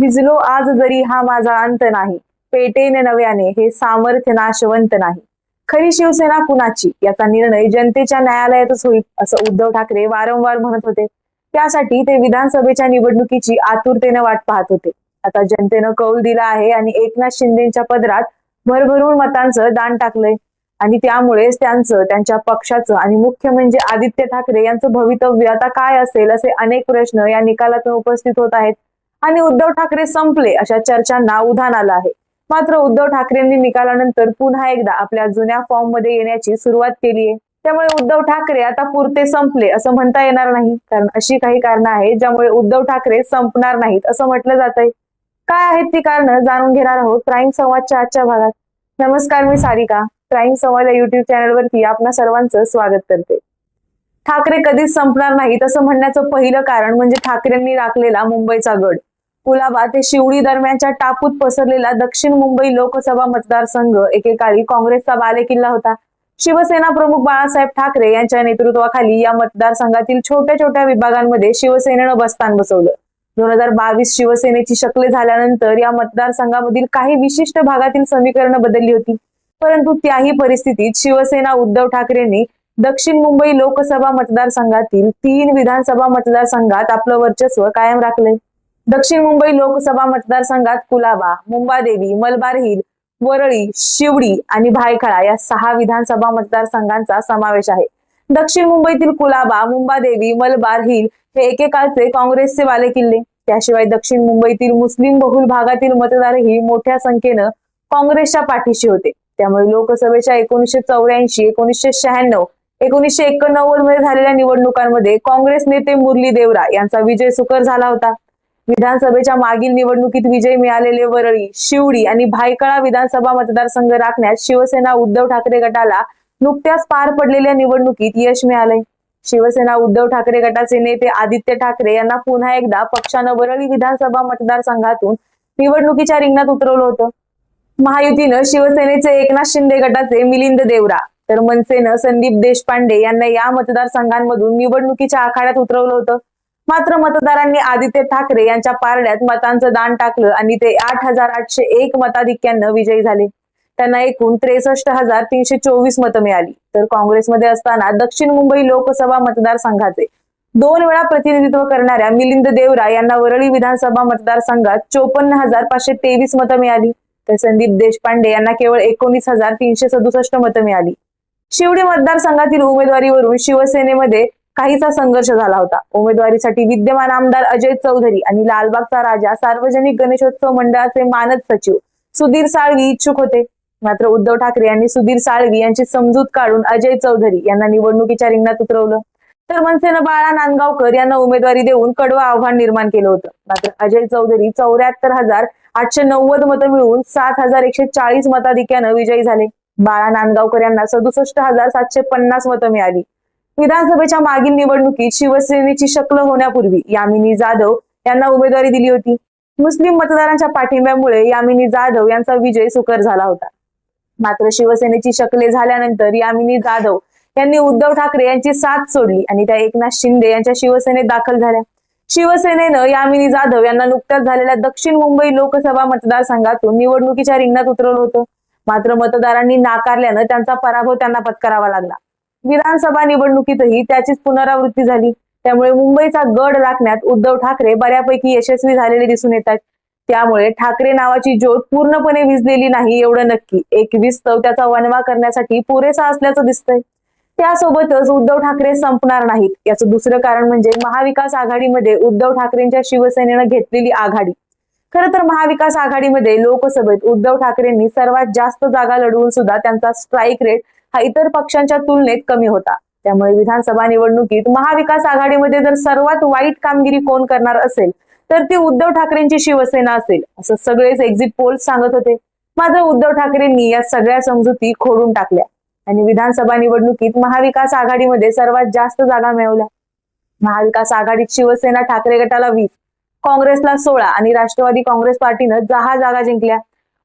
भिजलो आज जरी हा माझा अंत नाही. पेटेन नव्याने हे सामर्थ्य नाशवंत नाही. खरी शिवसेना कुणाची? याचा निर्णय जनतेच्या न्यायालयातच होईल असं उद्धव ठाकरे वारंवार म्हणत होते. त्यासाठी ते विधानसभेच्या निवडणुकीची आतुरतेने वाट पाहत होते. आता जनतेनं कौल दिला आहे आणि एकनाथ शिंदेच्या पदरात भरभरून मतांचं दान टाकलंय. आणि त्यामुळेच त्यांचं त्यांच्या पक्षाचं आणि मुख्य म्हणजे आदित्य ठाकरे यांचं भवितव्य आता काय असेल असे अनेक प्रश्न या निकालातून उपस्थित होत आहेत. आणि उद्धव ठाकरे संपले अशा चर्चांना उधाण आलं आहे. मात्र उद्धव ठाकरेंनी निकालानंतर पुन्हा एकदा आपल्या जुन्या फॉर्ममध्ये येण्याची सुरुवात केली आहे. त्यामुळे उद्धव ठाकरे आता पुरते संपले असं म्हणता येणार नाही. कारण अशी काही कारणं आहेत ज्यामुळे उद्धव ठाकरे संपणार नाहीत असं म्हटलं जात आहे काय आहेत ती कारणं जाणून घेणार आहोत प्राईम संवादच्या आजच्या भागात. नमस्कार मी सारिका. प्राईम संवाद या युट्यूब चॅनलवरती आपणा सर्वांचं स्वागत करते. ठाकरे कधीच संपणार नाहीत असं म्हणण्याचं पहिलं कारण म्हणजे ठाकरेंनी राखलेला मुंबईचा गड. कुलाबा ते शिवडी दरम्यानच्या टापूत पसरलेला दक्षिण मुंबई लोकसभा मतदारसंघ एकेकाळी काँग्रेसचा बालेकिल्ला होता. शिवसेना प्रमुख बाळासाहेब ठाकरे यांच्या नेतृत्वाखाली या मतदारसंघातील छोट्या छोट्या विभागांमध्ये शिवसेनेनं बस्तान बसवलं. दोन हजार बावीस शिवसेनेची शकले झाल्यानंतर या मतदारसंघामधील काही विशिष्ट भागातील समीकरणं बदलली होती. परंतु त्याही परिस्थितीत शिवसेना उद्धव ठाकरेंनी दक्षिण मुंबई लोकसभा मतदारसंघातील तीन विधानसभा मतदारसंघात आपलं वर्चस्व कायम राखलंय. दक्षिण मुंबई लोकसभा मतदारसंघात कुलाबा मुंबादेवी मलबार हिल वरळी शिवडी आणि भायखळा या सहा विधानसभा मतदारसंघांचा समावेश आहे. दक्षिण मुंबईतील कुलाबा मुंबादेवी मलबार हिल हे एकेकाळचे काँग्रेसचे वाले किल्ले. त्याशिवाय दक्षिण मुंबईतील मुस्लिम बहुल भागातील मतदारही मोठ्या संख्येनं काँग्रेसच्या पाठीशी होते. त्यामुळे लोकसभेच्या एकोणीसशे चौऱ्याऐंशी एकोणीसशे शहाण्णव एकोणीसशे एकोणनव्वदमध्ये झालेल्या निवडणुकांमध्ये काँग्रेस नेते मुरली देवरा यांचा विजय सुकर झाला होता. विधानसभेच्या मागील निवडणुकीत विजय मिळालेले वरळी शिवडी आणि भायखळा विधानसभा मतदारसंघ राखण्यात शिवसेना उद्धव ठाकरे गटाला नुकत्याच पार पडलेल्या निवडणुकीत यश मिळाले शिवसेना उद्धव ठाकरे गटाचे नेते आदित्य ठाकरे यांना पुन्हा एकदा पक्षानं वरळी विधानसभा मतदारसंघातून निवडणुकीच्या रिंगणात उतरवलं होतं. महायुतीनं शिवसेनेचे एकनाथ शिंदे गटाचे मिलिंद देवरा तर मनसेनं संदीप देशपांडे यांना या मतदारसंघांमधून निवडणुकीच्या आखाड्यात उतरवलं होतं. मात्र मतदारांनी आदित्य ठाकरे यांच्या पारड्यात मतांचं दान टाकलं आणि ते आठ हजार आठशे एक मताधिक्यानं विजयी झाले. त्यांना एकूण त्रेसष्ट हजार तीनशे चोवीस मतं मिळाली. तर काँग्रेसमध्ये असताना दक्षिण मुंबई लोकसभा मतदारसंघाचे दोन वेळा प्रतिनिधित्व करणाऱ्या मिलिंद देवरा यांना वरळी विधानसभा मतदारसंघात चोपन्न हजार पाचशे तेवीस मतं मिळाली. तर संदीप देशपांडे यांना केवळ एकोणीस हजार तीनशे सदुसष्ट मतं मिळाली. शिवडी मतदारसंघातील उमेदवारीवरून शिवसेनेमध्ये काहीसा संघर्ष झाला होता. उमेदवारीसाठी विद्यमान आमदार अजय चौधरी आणि लालबागचा राजा सार्वजनिक गणेशोत्सव मंडळाचे मानद सचिव सुधीर साळवी इच्छुक होते. मात्र उद्धव ठाकरे यांनी सुधीर साळवी यांची समजूत काढून अजय चौधरी यांना निवडणुकीच्या रिंगणात उतरवलं. तर मनसेनं बाळा नांदगावकर यांना उमेदवारी देऊन कडवं आव्हान निर्माण केलं होतं. मात्र अजय चौधरी चौऱ्याहत्तर हजार आठशे नव्वद मतं मिळवून सात हजार एकशे चाळीस मताधिक्यानं विजयी झाले. बाळा नांदगावकर यांना सदुसष्ट हजार सातशे पन्नास मतं मिळाली. विधानसभेच्या मागील निवडणुकीत शिवसेनेची शक्ल होण्यापूर्वी यामिनी जाधव यांना उमेदवारी दिली होती. मुस्लिम मतदारांच्या पाठिंब्यामुळे यामिनी जाधव यांचा विजय सुकर झाला होता. मात्र शिवसेनेची शकले झाल्यानंतर यामिनी जाधव यांनी उद्धव ठाकरे यांची साथ सोडली आणि त्या एकनाथ शिंदे यांच्या शिवसेनेत दाखल झाल्या. शिवसेनेनं यामिनी जाधव यांना नुकत्याच झालेल्या दक्षिण मुंबई लोकसभा मतदारसंघातून निवडणुकीच्या रिंगणात उतरवलं होतं. मात्र मतदारांनी नाकारल्यानं त्यांचा पराभव त्यांना पत्करावा लागला. विधानसभा निवडणुकीतही त्याचीच पुनरावृत्ती झाली. त्यामुळे मुंबईचा गड राखण्यात उद्धव ठाकरे बऱ्यापैकी यशस्वी झालेले दिसून येतात. त्यामुळे ठाकरे नावाची ज्योत पूर्णपणे विजलेली नाही एवढं नक्की. एक विस्तव त्याचा वनवा करण्यासाठी पुरेसा असल्याचं दिसतंय. त्यासोबतच उद्धव ठाकरे संपणार नाहीत. याचं दुसरं कारण म्हणजे महाविकास आघाडीमध्ये उद्धव ठाकरेंच्या शिवसेनेनं घेतलेली आघाडी. खर तर महाविकास आघाडीमध्ये लोकसभेत उद्धव ठाकरेंनी सर्वात जास्त जागा लढवून सुद्धा त्यांचा स्ट्राईक रेट हा इतर पक्षांच्या तुलनेत कमी होता. त्यामुळे विधानसभा निवडणुकीत महाविकास आघाडीमध्ये जर सर्वात वाईट कामगिरी कोण करणार असेल तर ती उद्धव ठाकरेंची शिवसेना असेल असं सगळेच एक्झिट पोल सांगत होते. मात्र उद्धव ठाकरेंनी या सगळ्या समजुती खोडून टाकल्या आणि विधानसभा निवडणुकीत महाविकास आघाडीमध्ये सर्वात जास्त जागा मिळवल्या. महाविकास आघाडीत शिवसेना ठाकरे गटाला वीस काँग्रेसला सोळा आणि राष्ट्रवादी काँग्रेस पार्टीनं दहा जागा जिंकल्या.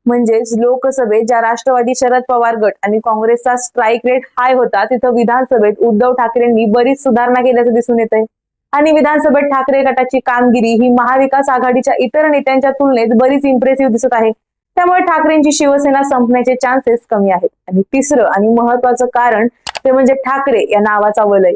म्हणजेच लोकसभेत ज्या राष्ट्रवादी शरद पवार गट आणि काँग्रेसचा स्ट्राईक रेट हाय होता तिथं विधानसभेत उद्धव ठाकरेंनी बरीच सुधारणा केल्याचं दिसून येत आहे आणि विधानसभेत ठाकरे गटाची कामगिरी ही महाविकास आघाडीच्या इतर नेत्यांच्या तुलनेत बरीच इम्प्रेसिव्ह दिसत आहे. त्यामुळे ठाकरेंची शिवसेना संपण्याचे चान्सेस कमी आहेत. आणि तिसरं आणि महत्वाचं कारण ते म्हणजे ठाकरे या नावाचा वलय.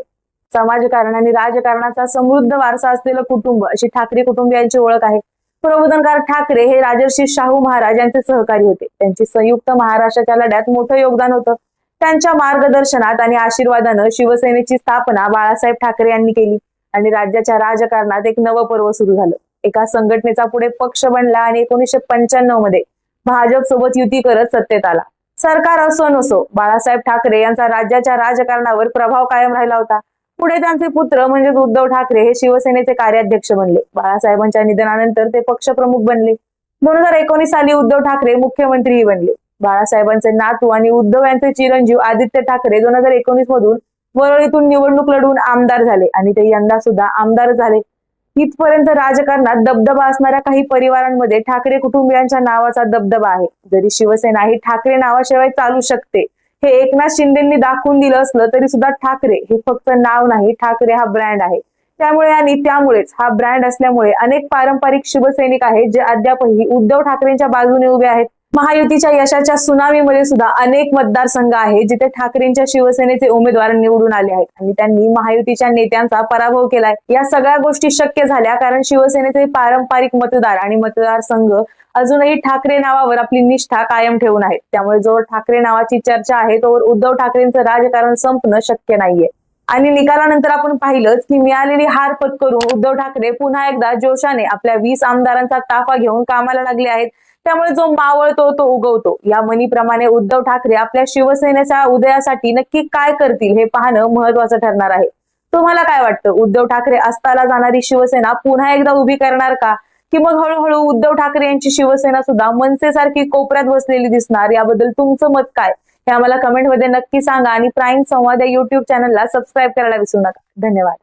समाजकारण आणि राजकारणाचा समृद्ध वारसा असलेलं कुटुंब अशी ठाकरे कुटुंबियांची ओळख आहे. प्रबोधनकार ठाकरे हे राजर्षी शाहू महाराज यांचे सहकारी होते. त्यांची संयुक्त महाराष्ट्राच्या लढ्यात मोठं योगदान होतं. त्यांच्या मार्गदर्शनात आणि आशीर्वादानं शिवसेनेची स्थापना बाळासाहेब ठाकरे यांनी केली आणि राज्याच्या राजकारणात एक नवं पर्व सुरू झालं. एका संघटनेचा पुढे पक्ष बनला आणि एकोणीसशे पंच्याण्णवमध्ये भाजप सोबत युती करत सत्तेत आला. सरकार असो नसो बाळासाहेब ठाकरे यांचा राज्याच्या राजकारणावर प्रभाव कायम राहिला होता. पुढे त्यांचे पुत्र म्हणजेच उद्धव ठाकरे हे शिवसेनेचे कार्याध्यक्ष बनले. बाळासाहेबांच्या निधनानंतर ते पक्षप्रमुख बनले. दोन हजार एकोणीस साली उद्धव ठाकरे मुख्यमंत्रीही बनले. बाळासाहेबांचे नातू आणि उद्धव यांचे चिरंजीव आदित्य ठाकरे दोन हजार एकोणीस मधून वरळीतून निवडणूक लढवून आमदार झाले आणि ते यंदा सुद्धा आमदार झाले. इथपर्यंत राजकारणात दबदबा असणाऱ्या काही परिवारांमध्ये ठाकरे कुटुंबियांच्या नावाचा दबदबा आहे. जरी शिवसेना ही ठाकरे नावाशिवाय चालू शकते हे एकनाथ शिंदेंनी दाखवून दिलं असलं तरी सुद्धा ठाकरे हे फक्त नाव नाही ठाकरे हा ब्रँड आहे. त्यामुळे आणि त्यामुळेच हा ब्रँड असल्यामुळे अनेक पारंपरिक शिवसैनिक आहेत जे अद्यापही उद्धव ठाकरेंच्या बाजूने उभे आहेत. महायुतीच्या यशाच्या सुनामीमध्ये सुद्धा अनेक मतदारसंघ आहेत जिथे ठाकरेंच्या शिवसेनेचे उमेदवार निवडून आले आहेत. आणि त्यांनी महायुतीच्या नेत्यांचा पराभव केलाय. या सगळ्या गोष्टी शक्य झाल्या कारण शिवसेनेचे पारंपरिक मतदार आणि मतदारसंघ अजूनही ठाकरे नावावर आपली निष्ठा कायम ठेवून आहेत त्यामुळे जोवर ठाकरे नावाची चर्चा आहे तोवर उद्धव ठाकरेंचं राजकारण संपणं शक्य नाहीये. आणि निकालानंतर आपण पाहिलंच की मिळालेली हार पत्करून उद्धव ठाकरे पुन्हा एकदा जोशाने आपल्या वीस आमदारांचा ताफा घेऊन कामाला लागले आहेत. त्यामुळे जो मावळतो तो उगवतो. या म्हणीप्रमाणे उद्धव ठाकरे आपल्या शिवसेनेच्या उदयासाठी नक्की काय करतील हे पाहणं महत्वाचं ठरणार आहे. तुम्हाला काय वाटतं? उद्धव ठाकरे अस्ताला जाणारी शिवसेना पुन्हा एकदा उभी करणार का? की मग हळूहळू उद्धव ठाकरे यांची शिवसेना सुद्धा मनसेसारखी कोपऱ्यात बसलेली दिसणार. याबद्दल तुमचं मत काय? हे आम्हाला कमेंटमध्ये नक्की सांगा आणि प्राईम संवाद या युट्यूब चॅनलला सबस्क्राईब करायला विसरू नका. धन्यवाद.